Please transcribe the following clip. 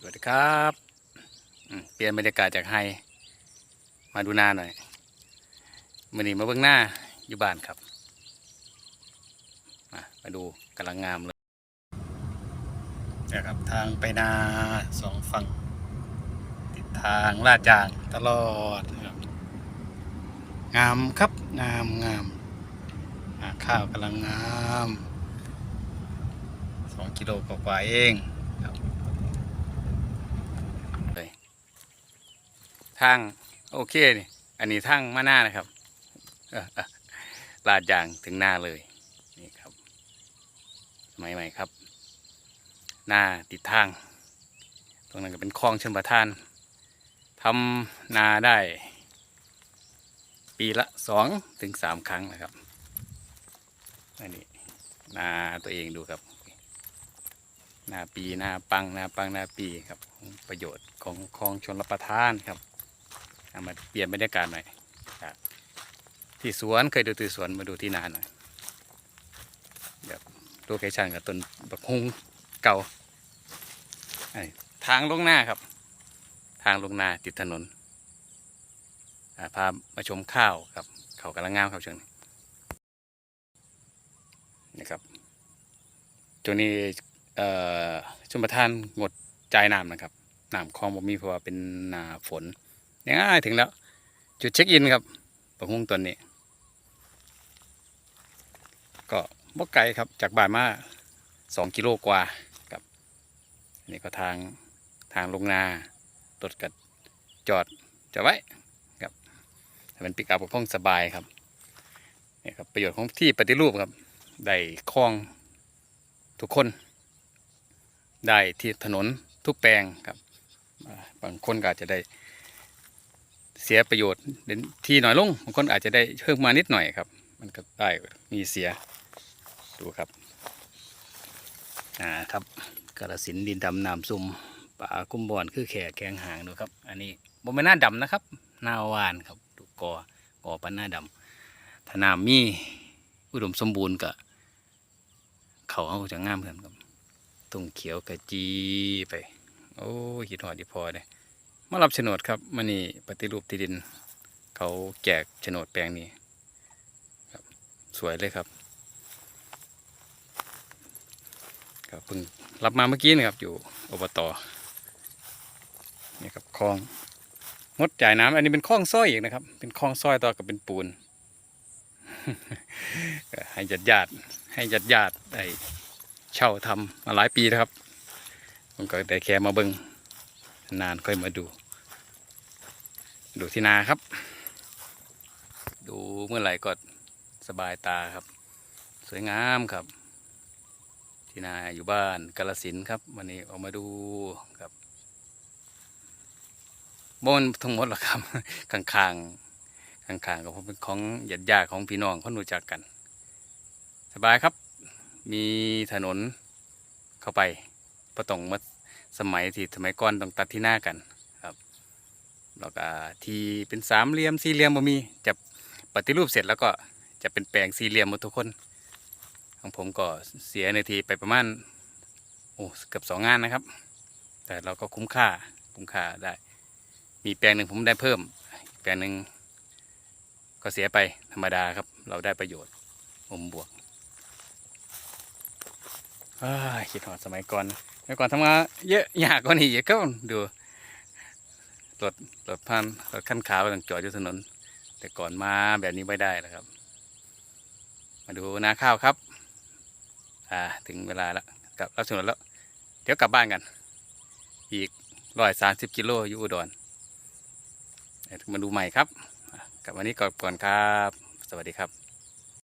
สวัสดีครับเปลี่ยนบรรยากาศจากไฮมาดูหน้าหน่อยมือนี้มาเบื้องหน้าอยู่บ้านครับมามาดูกำลังงามเลยนะครับทางไปนาสองฝั่ง ติดทางลาดยางตลอดนะครับงามครับงามงามข้าวกำลังงามสองกิโลกว่าเองครับ ทางโอเคนี่อันนี้ทางมาหน้านะครับลาดยางถึงหน้าเลยนี่ครับสมัยใหม่ครับ หน้าติดทาง ตรงนั้นก็เป็นคลองชนประทานทำนาได้ ปีละสองถึงสามครั้งนะครับอันนี้นาตัวเองดูครับนาปีนาปังนาปังนาปีครับ ประโยชน์ของคลองชนรับประทานครับ มาเปลี่ยนบรรยากาศหน่อยจากที่สวนเคยดูที่สวนมาดูที่นาหน่อยแบบโลเคชั่นกับต้นบักฮุงเก่าทางลงหน้าครับ ทางลงนาติดถนนพามาชมข้าวครับ เขากำลังงามครับเชิญนี่ครับตัวนี้เอ่ชมประทานงดจ่ายน้ำนะครับน้ำคลองบ่มีเพราะว่าเป็นหนาฝน ง่ายถึงแล้ว จุดเช็คอินครับประฮุงตัวนี้ ก็บ่ไกลครับจากบ้านมาสองกิโลกว่าครับนี่ก็ทางทางลงนารถกัดจอดจอดไว้ครับให้มันปิกอัพกับห้องสบายครับนี่ครับประโยชน์ของที่ปฏิรูปครับได้คลองทุกคน ได้ที่ถนนทุกแปลงครับบางคนก็อาจจะได้ สียประโยชน์ที่น้อยลงบางคนอาจจะได้เพิ่มมานิดหน่อยครับ มันก็ได้มีเสียดูครับอ่าครับกระสินดินดำน้ำซุ่มป่ากุ้มบอนคือแข่แกงหางดูครับ อันนี้บ่เป็นหน้าดำนะครับหน้าวานครับดูกอกอปันหน้าดำถ้าน้ำมีอุดมสมบูรณ์ก็เขาเอาจะงามเพื่อนครับตุ่งเขียวกะจีไป โอ้หิดหอดดีพอเลย มารับโฉนดครับมานี่ปฏิรูปที่ดิน เขาแจกโฉนดแปลงนี้ครับสวยเลยครับครับเพิ่งรับมาเมื่อกี้นะครับอยู่อบตนี่ครับคลองงดจ่ายน้ำอันนี้เป็นคลองซ้อยอีกนะครับ เป็นคลองซ้อยต่อกับเป็นปูน ให้ญาติญาติให้ญาติญาติได้เช่าทำมาหลายปีแล้วครับผมก็ได้แค่มาเบิง นานค่อยมาดู ดูที่นาครับ ดูเมื่อไหร่ก็สบายตาครับ สวยงามครับ ที่นาอยู่บ้านกาลสินครับ วันนี้ออกมาดูครับบนทั้งหมดหรอกครับข้างๆข้างๆกับผมเป็นของญาติญาติของพี่น้องเขารู้จักกัน สบายครับ มีถนนเข้าไปประตองมา สมัยที่สมัยก่อนต้องตัดที่หน้ากันครับแล้วก็ที่เป็นสามเหลี่ยมสี่เหลี่ยมบ่มีจะปฏิรูปเสร็จแล้วก็จะเป็นแปลงสี่เหลี่ยมหมดทุกคน ของผมก็เสียในทีไปประมาณโอ้เกือบสองงานนะครับ แต่เราก็คุ้มค่าคุ้มค่าได้ มีแปลงหนึ่งผมได้เพิ่ม แปลงหนึ่งก็เสียไปธรรมดาครับ เราได้ประโยชน์อมบวกอ้าคิดหอดสมัยก่อน สมัยก่อนทำงานเยอะยากกว่านี้เยอะก็ดูรถรถพันรถขั้นขาวต้องจอดอยู่ถนน แต่ก่อนมาแบบนี้ไม่ได้นะครับ มาดูนาข้าวครับ อ่าถึงเวลาแล้วกลับรับชมแล้ว เดี๋ยวกลับบ้านกัน อีกร้อยสามสิบกิโลอยู่อุดรมาดูใหม่ครับ กลับวันนี้ก่อนก่อนครับ สวัสดีครับ